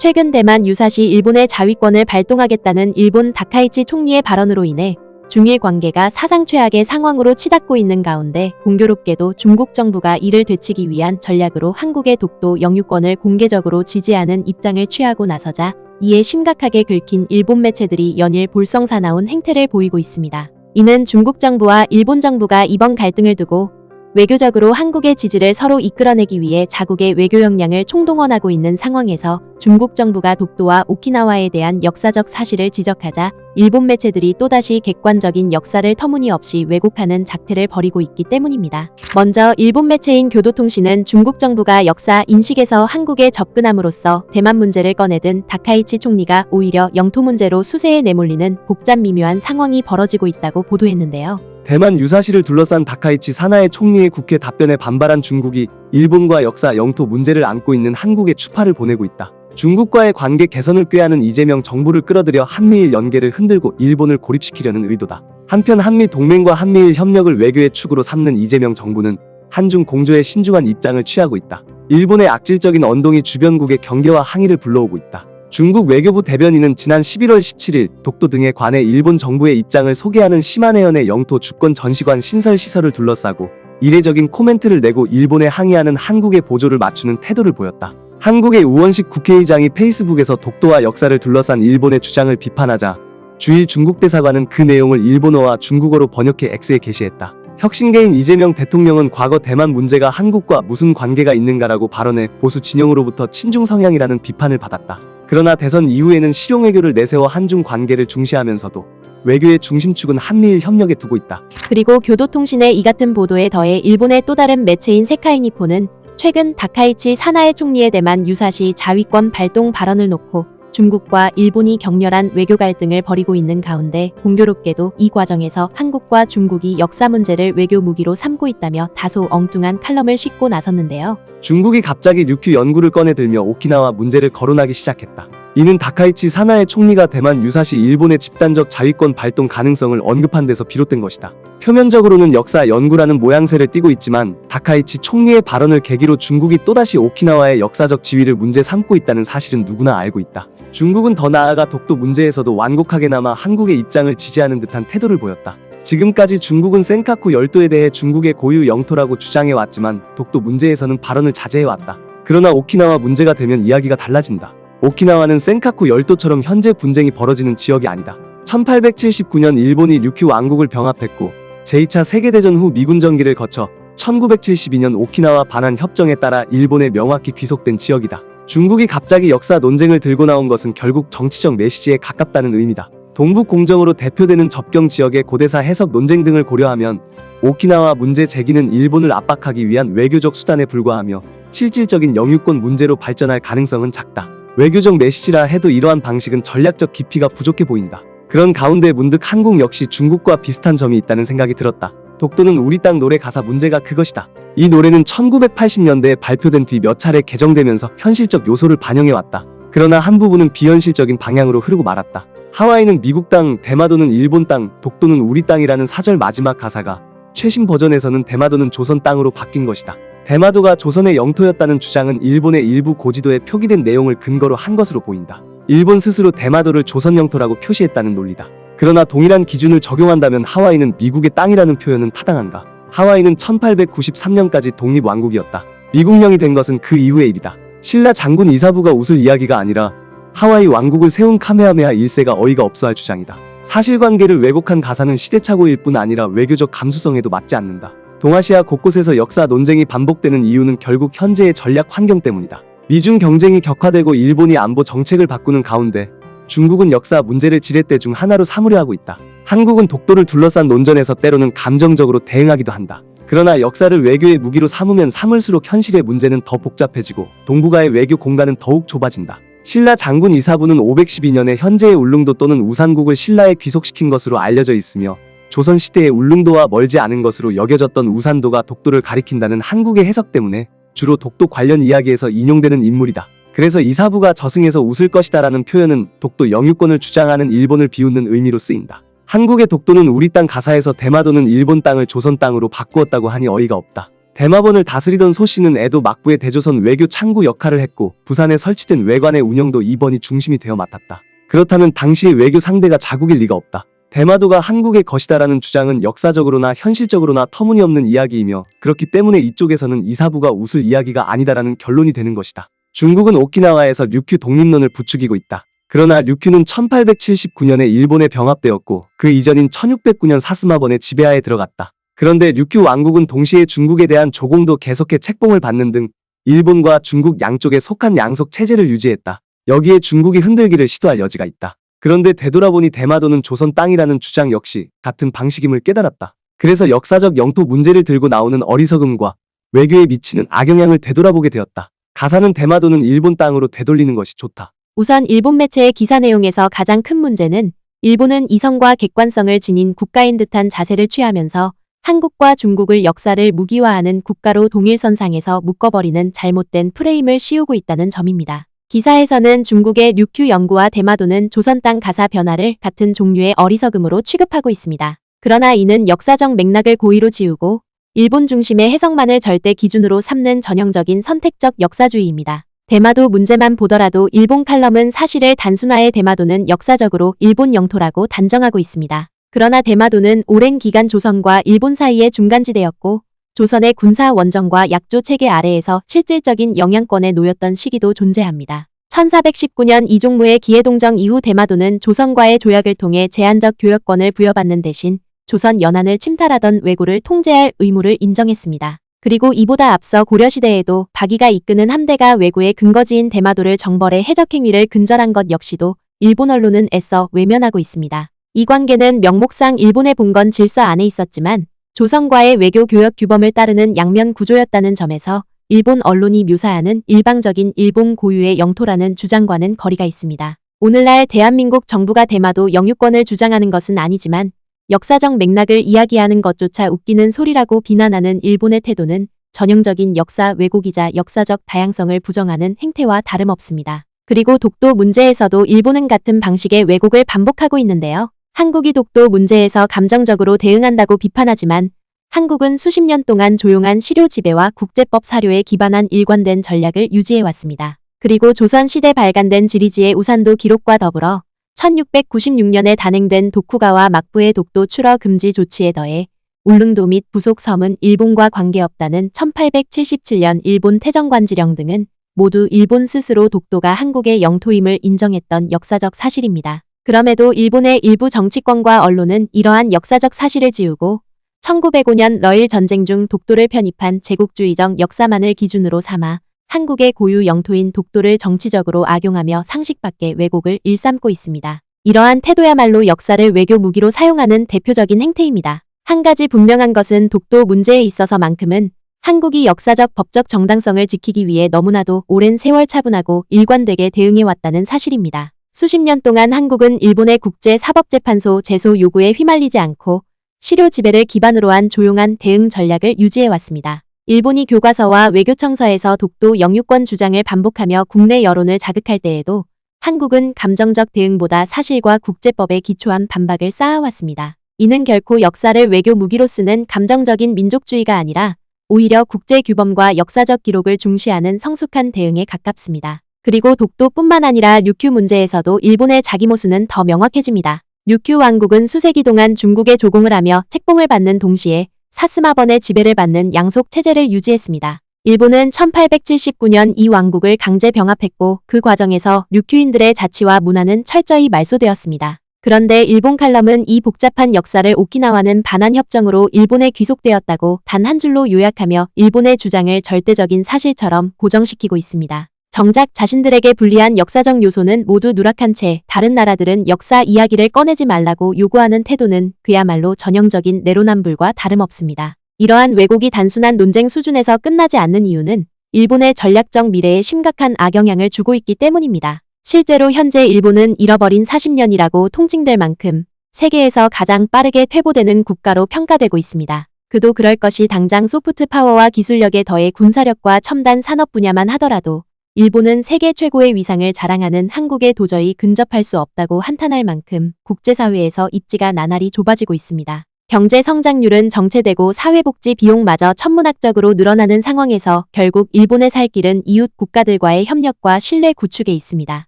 최근 대만 유사시 일본의 자위권을 발동하겠다는 일본 다카이치 총리의 발언으로 인해 중일 관계가 사상 최악의 상황으로 치닫고 있는 가운데 공교롭게도 중국 정부가 이를 되치기 위한 전략으로 한국의 독도 영유권을 공개적으로 지지하는 입장을 취하고 나서자 이에 심각하게 긁힌 일본 매체들이 연일 볼성사나운 행태를 보이고 있습니다. 이는 중국 정부와 일본 정부가 이번 갈등을 두고 외교적으로 한국의 지지를 서로 이끌어내기 위해 자국의 외교 역량을 총동원하고 있는 상황에서 중국 정부가 독도와 오키나와에 대한 역사적 사실을 지적하자 일본 매체들이 또다시 객관적인 역사를 터무니없이 왜곡하는 작태를 벌이고 있기 때문입니다. 먼저 일본 매체인 교도통신은 중국 정부가 역사 인식에서 한국에 접근함으로써 대만 문제를 꺼내든 다카이치 총리가 오히려 영토 문제로 수세에 내몰리는 복잡 미묘한 상황이 벌어지고 있다고 보도했는데요. 대만 유사시를 둘러싼 다카이치 사나의 총리의 국회 답변에 반발한 중국이 일본과 역사 영토 문제를 안고 있는 한국에 추파를 보내고 있다. 중국과의 관계 개선을 꾀하는 이재명 정부를 끌어들여 한미일 연계를 흔들고 일본을 고립시키려는 의도다. 한편 한미 동맹과 한미일 협력을 외교의 축으로 삼는 이재명 정부는 한중 공조에 신중한 입장을 취하고 있다. 일본의 악질적인 언동이 주변국의 경계와 항의를 불러오고 있다. 중국 외교부 대변인은 지난 11월 17일 독도 등에 관해 일본 정부의 입장을 소개하는 시마네현의 영토 주권 전시관 신설 시설을 둘러싸고 이례적인 코멘트를 내고 일본에 항의하는 한국의 보조를 맞추는 태도를 보였다. 한국의 우원식 국회의장이 페이스북에서 독도와 역사를 둘러싼 일본의 주장을 비판하자 주일 중국 대사관은 그 내용을 일본어와 중국어로 번역해 X에 게시했다. 혁신계인 이재명 대통령은 과거 대만 문제가 한국과 무슨 관계가 있는가라고 발언해 보수 진영으로부터 친중 성향이라는 비판을 받았다. 그러나 대선 이후에는 실용 외교를 내세워 한중 관계를 중시하면서도 외교의 중심축은 한미일 협력에 두고 있다. 그리고 교도통신의 이 같은 보도에 더해 일본의 또 다른 매체인 세카이니포는 최근 다카이치 사나의 총리의 대만 유사시 자위권 발동 발언을 놓고 중국과 일본이 격렬한 외교 갈등을 벌이고 있는 가운데 공교롭게도 이 과정에서 한국과 중국이 역사 문제를 외교 무기로 삼고 있다며 다소 엉뚱한 칼럼을 싣고 나섰는데요. 중국이 갑자기 류큐 연구를 꺼내들며 오키나와 문제를 거론하기 시작했다. 이는 다카이치 사나의 총리가 대만 유사시 일본의 집단적 자위권 발동 가능성을 언급한 데서 비롯된 것이다. 표면적으로는 역사 연구라는 모양새를 띠고 있지만 다카이치 총리의 발언을 계기로 중국이 또다시 오키나와의 역사적 지위를 문제 삼고 있다는 사실은 누구나 알고 있다. 중국은 더 나아가 독도 문제에서도 완곡하게나마 한국의 입장을 지지하는 듯한 태도를 보였다. 지금까지 중국은 센카쿠 열도에 대해 중국의 고유 영토라고 주장해왔지만 독도 문제에서는 발언을 자제해왔다. 그러나 오키나와 문제가 되면 이야기가 달라진다. 오키나와는 센카쿠 열도처럼 현재 분쟁이 벌어지는 지역이 아니다. 1879년 일본이 류큐 왕국을 병합했고 제2차 세계대전 후 미군 전기를 거쳐 1972년 오키나와 반환 협정에 따라 일본에 명확히 귀속된 지역이다. 중국이 갑자기 역사 논쟁을 들고 나온 것은 결국 정치적 메시지에 가깝다는 의미다. 동북 공정으로 대표되는 접경 지역의 고대사 해석 논쟁 등을 고려하면 오키나와 문제 제기는 일본을 압박하기 위한 외교적 수단에 불과하며 실질적인 영유권 문제로 발전할 가능성은 작다. 외교적 메시지라 해도 이러한 방식은 전략적 깊이가 부족해 보인다. 그런 가운데 문득 한국 역시 중국과 비슷한 점이 있다는 생각이 들었다. 독도는 우리 땅 노래 가사 문제가 그것이다. 이 노래는 1980년대에 발표된 뒤 몇 차례 개정되면서 현실적 요소를 반영해왔다. 그러나 한 부분은 비현실적인 방향으로 흐르고 말았다. 하와이는 미국 땅, 대마도는 일본 땅, 독도는 우리 땅이라는 사절 마지막 가사가 최신 버전에서는 대마도는 조선 땅으로 바뀐 것이다. 대마도가 조선의 영토였다는 주장은 일본의 일부 고지도에 표기된 내용을 근거로 한 것으로 보인다. 일본 스스로 대마도를 조선 영토라고 표시했다는 논리다. 그러나 동일한 기준을 적용한다면 하와이는 미국의 땅이라는 표현은 타당한가? 하와이는 1893년까지 독립왕국이었다. 미국령이 된 것은 그 이후의 일이다. 신라 장군 이사부가 웃을 이야기가 아니라 하와이 왕국을 세운 카메하메하 1세가 어이가 없어 할 주장이다. 사실관계를 왜곡한 가사는 시대착오일 뿐 아니라 외교적 감수성에도 맞지 않는다. 동아시아 곳곳에서 역사 논쟁이 반복되는 이유는 결국 현재의 전략 환경 때문이다. 미중 경쟁이 격화되고 일본이 안보 정책을 바꾸는 가운데 중국은 역사 문제를 지렛대 중 하나로 삼으려 하고 있다. 한국은 독도를 둘러싼 논전에서 때로는 감정적으로 대응하기도 한다. 그러나 역사를 외교의 무기로 삼으면 삼을수록 현실의 문제는 더 복잡해지고 동북아의 외교 공간은 더욱 좁아진다. 신라 장군 이사부는 512년에 현재의 울릉도 또는 우산국을 신라에 귀속시킨 것으로 알려져 있으며 조선 시대의 울릉도와 멀지 않은 것으로 여겨졌던 우산도가 독도를 가리킨다는 한국의 해석 때문에 주로 독도 관련 이야기에서 인용되는 인물이다. 그래서 이 사부가 저승에서 웃을 것이다라는 표현은 독도 영유권을 주장하는 일본을 비웃는 의미로 쓰인다. 한국의 독도는 우리 땅 가사에서 대마도는 일본 땅을 조선 땅으로 바꾸었다고 하니 어이가 없다. 대마본을 다스리던 소씨는 에도 막부의 대조선 외교 창구 역할을 했고 부산에 설치된 외관의 운영도 이번이 중심이 되어 맡았다. 그렇다면 당시의 외교 상대가 자국일 리가 없다. 대마도가 한국의 것이다라는 주장은 역사적으로나 현실적으로나 터무니없는 이야기이며 그렇기 때문에 이쪽에서는 이 사부가 웃을 이야기가 아니다라는 결론이 되는 것이다. 중국은 오키나와에서 류큐 독립론을 부추기고 있다. 그러나 류큐는 1879년에 일본에 병합되었고 그 이전인 1609년 사스마번의 지배하에 들어갔다. 그런데 류큐 왕국은 동시에 중국에 대한 조공도 계속해 책봉을 받는 등 일본과 중국 양쪽에 속한 양속 체제를 유지했다. 여기에 중국이 흔들기를 시도할 여지가 있다. 그런데 되돌아보니 대마도는 조선 땅이라는 주장 역시 같은 방식임을 깨달았다. 그래서 역사적 영토 문제를 들고 나오는 어리석음과 외교에 미치는 악영향을 되돌아보게 되었다. 가사는 대마도는 일본 땅으로 되돌리는 것이 좋다. 우선 일본 매체의 기사 내용에서 가장 큰 문제는 일본은 이성과 객관성을 지닌 국가인 듯한 자세를 취하면서 한국과 중국을 역사를 무기화하는 국가로 동일선상에서 묶어버리는 잘못된 프레임을 씌우고 있다는 점입니다. 기사에서는 중국의 류큐 연구와 대마도는 조선 땅 가사 변화를 같은 종류의 어리석음으로 취급하고 있습니다. 그러나 이는 역사적 맥락을 고의로 지우고 일본 중심의 해석만을 절대 기준으로 삼는 전형적인 선택적 역사주의입니다. 대마도 문제만 보더라도 일본 칼럼은 사실을 단순화해 대마도는 역사적으로 일본 영토라고 단정하고 있습니다. 그러나 대마도는 오랜 기간 조선과 일본 사이의 중간지대였고 조선의 군사 원정과 약조 체계 아래에서 실질적인 영향권에 놓였던 시기도 존재합니다. 1419년 이종무의 기해동정 이후 대마도는 조선과의 조약을 통해 제한적 교역권을 부여받는 대신 조선 연안을 침탈하던 왜구를 통제할 의무를 인정했습니다. 그리고 이보다 앞서 고려시대에도 박이가 이끄는 함대가 왜구의 근거지인 대마도를 정벌해 해적행위를 근절한 것 역시도 일본 언론은 애써 외면하고 있습니다. 이 관계는 명목상 일본의 봉건 질서 안에 있었지만 조선과의 외교 교역 규범을 따르는 양면 구조였다는 점에서 일본 언론이 묘사하는 일방적인 일본 고유의 영토라는 주장과는 거리가 있습니다. 오늘날 대한민국 정부가 대마도 영유권을 주장하는 것은 아니지만 역사적 맥락을 이야기하는 것조차 웃기는 소리라고 비난하는 일본의 태도는 전형적인 역사 왜곡이자 역사적 다양성을 부정하는 행태와 다름없습니다. 그리고 독도 문제에서도 일본은 같은 방식의 왜곡을 반복하고 있는데요. 한국이 독도 문제에서 감정적으로 대응한다고 비판하지만 한국은 수십 년 동안 조용한 시료 지배와 국제법 사료에 기반한 일관된 전략을 유지해왔습니다. 그리고 조선시대 발간된 지리지의 우산도 기록과 더불어 1696년에 단행된 도쿠가와 막부의 독도 출어 금지 조치에 더해 울릉도 및 부속 섬은 일본과 관계없다는 1877년 일본 태정관지령 등은 모두 일본 스스로 독도가 한국의 영토임을 인정했던 역사적 사실입니다. 그럼에도 일본의 일부 정치권과 언론은 이러한 역사적 사실을 지우고 1905년 러일 전쟁 중 독도를 편입한 제국주의적 역사만을 기준으로 삼아 한국의 고유 영토인 독도를 정치적으로 악용하며 상식 밖의 왜곡을 일삼고 있습니다. 이러한 태도야말로 역사를 외교 무기로 사용하는 대표적인 행태입니다. 한 가지 분명한 것은 독도 문제에 있어서만큼은 한국이 역사적 법적 정당성을 지키기 위해 너무나도 오랜 세월 차분하고 일관되게 대응해왔다는 사실입니다. 수십 년 동안 한국은 일본의 국제사법재판소 제소 요구에 휘말리지 않고 시료 지배를 기반으로 한 조용한 대응 전략을 유지해왔습니다. 일본이 교과서와 외교청서에서 독도 영유권 주장을 반복하며 국내 여론을 자극할 때에도 한국은 감정적 대응보다 사실과 국제법에 기초한 반박을 쌓아왔습니다. 이는 결코 역사를 외교 무기로 쓰는 감정적인 민족주의가 아니라 오히려 국제 규범과 역사적 기록을 중시하는 성숙한 대응에 가깝습니다. 그리고 독도뿐만 아니라 류큐 문제에서도 일본의 자기 모수는 더 명확해집니다. 류큐 왕국은 수세기 동안 중국의 조공을 하며 책봉을 받는 동시에 사스마번의 지배를 받는 양속 체제를 유지했습니다. 일본은 1879년 이 왕국을 강제 병합했고 그 과정에서 류큐인들의 자치와 문화는 철저히 말소되었습니다. 그런데 일본 칼럼은 이 복잡한 역사를 오키나와는 반환 협정으로 일본에 귀속되었다고 단 한 줄로 요약하며 일본의 주장을 절대적인 사실처럼 고정시키고 있습니다. 정작 자신들에게 불리한 역사적 요소는 모두 누락한 채 다른 나라들은 역사 이야기를 꺼내지 말라고 요구하는 태도는 그야말로 전형적인 내로남불과 다름없습니다. 이러한 왜곡이 단순한 논쟁 수준에서 끝나지 않는 이유는 일본의 전략적 미래에 심각한 악영향을 주고 있기 때문입니다. 실제로 현재 일본은 잃어버린 40년이라고 통칭될 만큼 세계에서 가장 빠르게 퇴보되는 국가로 평가되고 있습니다. 그도 그럴 것이 당장 소프트 파워와 기술력에 더해 군사력과 첨단 산업 분야만 하더라도 일본은 세계 최고의 위상을 자랑하는 한국에 도저히 근접할 수 없다고 한탄할 만큼 국제사회에서 입지가 나날이 좁아지고 있습니다. 경제 성장률은 정체되고 사회복지 비용마저 천문학적으로 늘어나는 상황에서 결국 일본의 살 길은 이웃 국가들과의 협력과 신뢰 구축에 있습니다.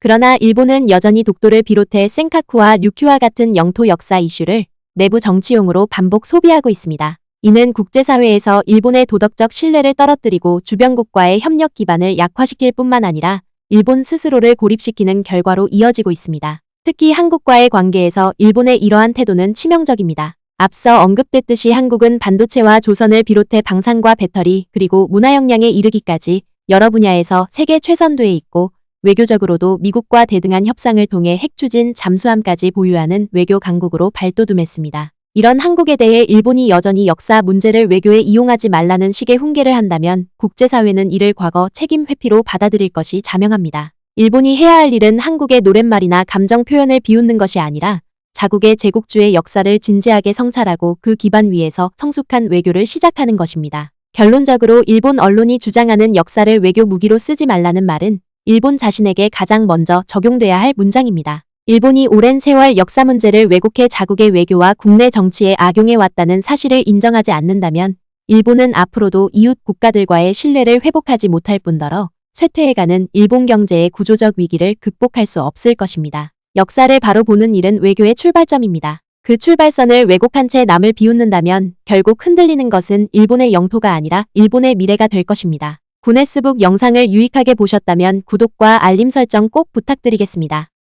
그러나 일본은 여전히 독도를 비롯해 센카쿠와 류큐와 같은 영토 역사 이슈를 내부 정치용으로 반복 소비하고 있습니다. 이는 국제사회에서 일본의 도덕적 신뢰를 떨어뜨리고 주변국과의 협력 기반을 약화시킬 뿐만 아니라 일본 스스로를 고립시키는 결과로 이어지고 있습니다. 특히 한국과의 관계에서 일본의 이러한 태도는 치명적입니다. 앞서 언급됐듯이 한국은 반도체와 조선을 비롯해 방산과 배터리 그리고 문화 역량에 이르기까지 여러 분야에서 세계 최선두에 있고 외교적으로도 미국과 대등한 협상을 통해 핵 추진 잠수함까지 보유하는 외교 강국으로 발돋움했습니다. 이런 한국에 대해 일본이 여전히 역사 문제를 외교에 이용하지 말라는 식의 훈계를 한다면 국제사회는 이를 과거 책임 회피로 받아들일 것이 자명합니다. 일본이 해야 할 일은 한국의 노랫말이나 감정 표현을 비웃는 것이 아니라 자국의 제국주의 역사를 진지하게 성찰하고 그 기반 위에서 성숙한 외교를 시작하는 것입니다. 결론적으로 일본 언론이 주장하는 역사를 외교 무기로 쓰지 말라는 말은 일본 자신에게 가장 먼저 적용돼야 할 문장입니다. 일본이 오랜 세월 역사 문제를 왜곡해 자국의 외교와 국내 정치에 악용해 왔다는 사실을 인정하지 않는다면 일본은 앞으로도 이웃 국가들과의 신뢰를 회복하지 못할 뿐더러 쇠퇴해가는 일본 경제의 구조적 위기를 극복할 수 없을 것입니다. 역사를 바로 보는 일은 외교의 출발점입니다. 그 출발선을 왜곡한 채 남을 비웃는다면 결국 흔들리는 것은 일본의 영토가 아니라 일본의 미래가 될 것입니다. 구네스북 영상을 유익하게 보셨다면 구독과 알림 설정 꼭 부탁드리겠습니다.